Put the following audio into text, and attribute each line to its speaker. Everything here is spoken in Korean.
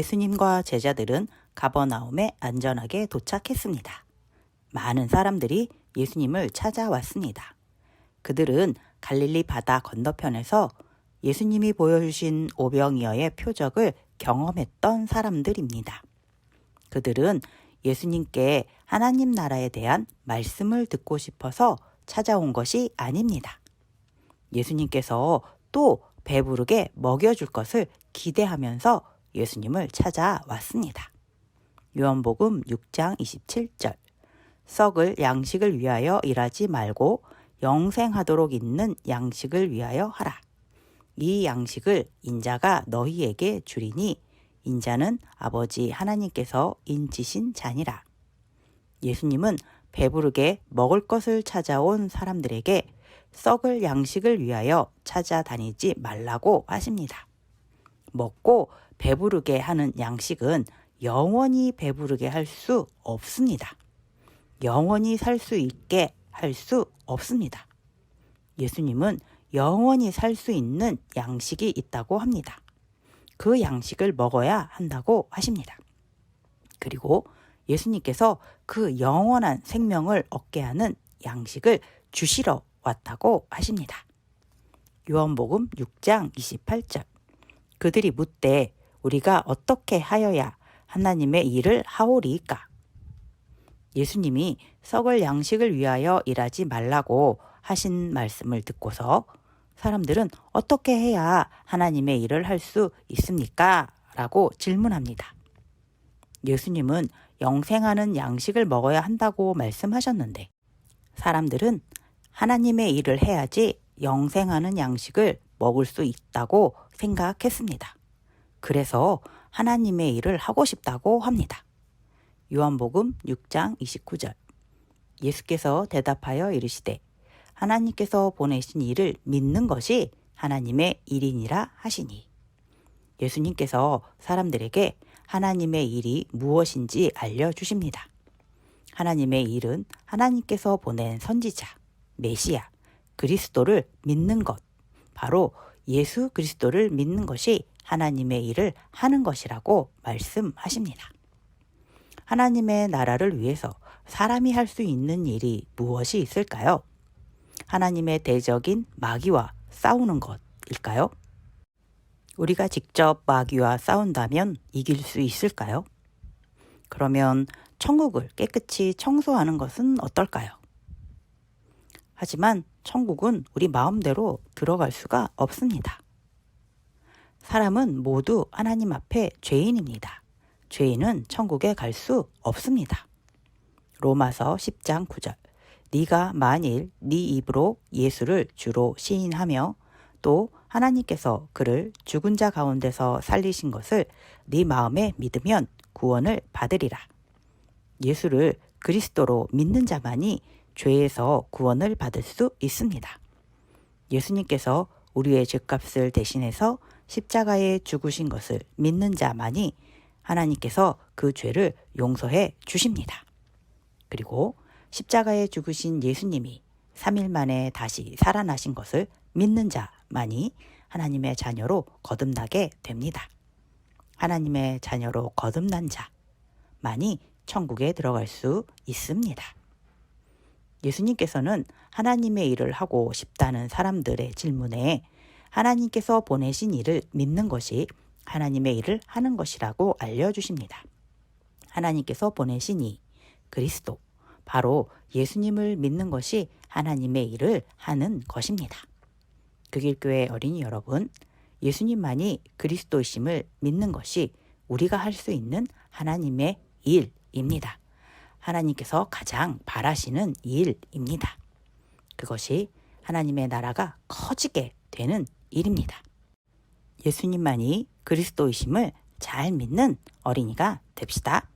Speaker 1: 예수님과 제자들은 가버나움에 안전하게 도착했습니다. 많은 사람들이 예수님을 찾아왔습니다. 그들은 갈릴리 바다 건너편에서 예수님이 보여주신 오병이어의 표적을 경험했던 사람들입니다. 그들은 예수님께 하나님 나라에 대한 말씀을 듣고 싶어서 찾아온 것이 아닙니다. 예수님께서 또 배부르게 먹여줄 것을 기대하면서 예수님을 찾아왔습니다. 요한복음 6장 27절 썩을 양식을 위하여 일하지 말고 영생하도록 있는 양식을 위하여 하라. 이 양식을 인자가 너희에게 주리니 인자는 아버지 하나님께서 인치신 자니라. 예수님은 배부르게 먹을 것을 찾아온 사람들에게 썩을 양식을 위하여 찾아다니지 말라고 하십니다. 먹고 배부르게 하는 양식은 영원히 배부르게 할 수 없습니다. 영원히 살 수 있게 할 수 없습니다. 예수님은 영원히 살 수 있는 양식이 있다고 합니다. 그 양식을 먹어야 한다고 하십니다. 그리고 예수님께서 그 영원한 생명을 얻게 하는 양식을 주시러 왔다고 하십니다. 요한복음 6장 28절. 그들이 묻되 우리가 어떻게 하여야 하나님의 일을 하오리까? 예수님이 썩을 양식을 위하여 일하지 말라고 하신 말씀을 듣고서 사람들은 어떻게 해야 하나님의 일을 할 수 있습니까? 라고 질문합니다. 예수님은 영생하는 양식을 먹어야 한다고 말씀하셨는데 사람들은 하나님의 일을 해야지 영생하는 양식을 먹을 수 있다고 생각했습니다. 그래서 하나님의 일을 하고 싶다고 합니다. 요한복음 6장 29절 예수께서 대답하여 이르시되 하나님께서 보내신 일을 믿는 것이 하나님의 일이니라 하시니 예수님께서 사람들에게 하나님의 일이 무엇인지 알려주십니다. 하나님의 일은 하나님께서 보낸 선지자, 메시아, 그리스도를 믿는 것, 바로 예수 그리스도를 믿는 것이 하나님의 일을 하는 것이라고 말씀하십니다. 하나님의 나라를 위해서 사람이 할 수 있는 일이 무엇이 있을까요? 하나님의 대적인 마귀와 싸우는 것일까요? 우리가 직접 마귀와 싸운다면 이길 수 있을까요? 그러면 천국을 깨끗이 청소하는 것은 어떨까요? 하지만 천국은 우리 마음대로 들어갈 수가 없습니다. 사람은 모두 하나님 앞에 죄인입니다. 죄인은 천국에 갈 수 없습니다. 로마서 10장 9절 네가 만일 네 입으로 예수를 주로 시인하며 또 하나님께서 그를 죽은 자 가운데서 살리신 것을 네 마음에 믿으면 구원을 받으리라. 예수를 그리스도로 믿는 자만이 죄에서 구원을 받을 수 있습니다. 예수님께서 우리의 죄값을 대신해서 십자가에 죽으신 것을 믿는 자만이 하나님께서 그 죄를 용서해 주십니다. 그리고 십자가에 죽으신 예수님이 3일 만에 다시 살아나신 것을 믿는 자만이 하나님의 자녀로 거듭나게 됩니다. 하나님의 자녀로 거듭난 자만이 천국에 들어갈 수 있습니다. 예수님께서는 하나님의 일을 하고 싶다는 사람들의 질문에 하나님께서 보내신 일을 믿는 것이 하나님의 일을 하는 것이라고 알려주십니다. 하나님께서 보내신 이 그리스도, 바로 예수님을 믿는 것이 하나님의 일을 하는 것입니다. 극일교회 어린이 여러분, 예수님만이 그리스도이심을 믿는 것이 우리가 할 수 있는 하나님의 일입니다. 하나님께서 가장 바라시는 일입니다. 그것이 하나님의 나라가 커지게 되는 일입니다. 예수님만이 그리스도이심을 잘 믿는 어린이가 됩시다.